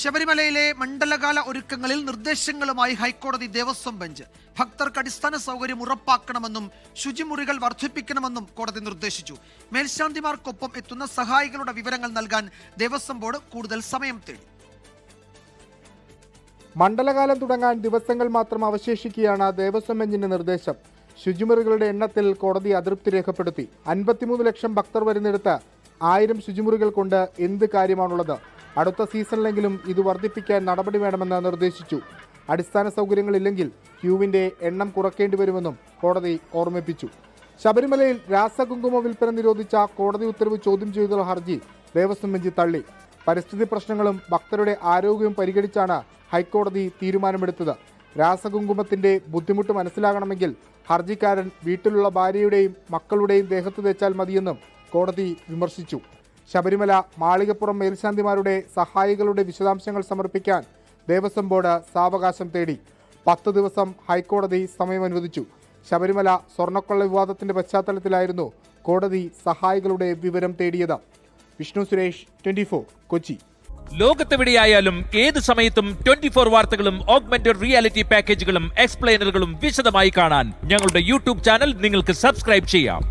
ശബരിമലയിലെ മണ്ഡലകാല ഒരുക്കങ്ങളിൽ നിർദ്ദേശങ്ങളുമായി ഹൈക്കോടതി ദേവസ്വം ബെഞ്ച്. ഭക്തർക്ക് അടിസ്ഥാന സൗകര്യം ഉറപ്പാക്കണമെന്നും ശുചിമുറികൾ വർദ്ധിപ്പിക്കണമെന്നും കോടതി നിർദ്ദേശിച്ചു. മേൽശാന്തിമാർക്കൊപ്പം എത്തുന്ന സഹായികളുടെ വിവരങ്ങൾ നൽകാൻ ദേവസ്വം ബോർഡ് കൂടുതൽ സമയം തേടി. മണ്ഡലകാലം തുടങ്ങാൻ ദിവസങ്ങൾ മാത്രം അവശേഷിക്കുകയാണ് ദേവസ്വം ബെഞ്ചിന്റെ നിർദ്ദേശം. ശുചിമുറികളുടെ എണ്ണത്തിൽ കോടതി അതൃപ്തി രേഖപ്പെടുത്തി. അൻപത്തിമൂന്ന് ലക്ഷം ഭക്തർ വരുന്നിടത്ത് ആയിരം ശുചിമുറികൾ കൊണ്ട് എന്ത് കാര്യമാണുള്ളത്? അടുത്ത സീസണിലെങ്കിലും ഇത് വർദ്ധിപ്പിക്കാൻ നടപടി വേണമെന്ന് നിർദ്ദേശിച്ചു. അടിസ്ഥാന സൗകര്യങ്ങളില്ലെങ്കിൽ ക്യൂവിന്റെ എണ്ണം കുറയ്ക്കേണ്ടി വരുമെന്നും കോടതി ഓർമ്മിപ്പിച്ചു. ശബരിമലയിൽ രാസകുങ്കുമ വിൽപ്പന നിരോധിച്ച കോടതി ഉത്തരവ് ചോദ്യം ചെയ്തുള്ള ഹർജി ദേവസ്വം ബെഞ്ച് തള്ളി. പരിസ്ഥിതി പ്രശ്നങ്ങളും ഭക്തരുടെ ആരോഗ്യവും പരിഗണിച്ചാണ് ഹൈക്കോടതി തീരുമാനമെടുത്തത്. രാസകുങ്കുമത്തിന്റെ ബുദ്ധിമുട്ട് മനസ്സിലാകണമെങ്കിൽ ഹർജിക്കാരൻ വീട്ടിലുള്ള ഭാര്യയുടെയും മക്കളുടെയും ദേഹത്ത് തേച്ചാൽ മതിയെന്നും കോടതി വിമർശിച്ചു. ശബരിമല മാളികപ്പുറം മേൽശാന്തിമാരുടെ സഹായികളുടെ വിശദാംശങ്ങൾ സമർപ്പിക്കാൻ ദേവസ്വം ബോർഡ് സാവകാശം തേടി. പത്ത് ദിവസം ഹൈക്കോടതി സമയം അനുവദിച്ചു ശബരിമല സ്വർണക്കൊള്ള വിവാദത്തിന്റെ പശ്ചാത്തലത്തിലായിരുന്നു കോടതി സഹായികളുടെ വിവരം തേടിയത്. വിഷ്ണു സുരേഷ് ട്വന്റി കൊച്ചി. ലോകത്തെവിടെയായാലും ഏത് സമയത്തും ട്വന്റി ഫോർ വാർത്തകളും ഓഗ്മെന്റഡ് റിയാലിറ്റി പാക്കേജുകളും എക്സ്പ്ലെയിനറുകളും വിശദമായി കാണാൻ ഞങ്ങളുടെ യൂട്യൂബ് ചാനൽ നിങ്ങൾക്ക് സബ്സ്ക്രൈബ് ചെയ്യാം.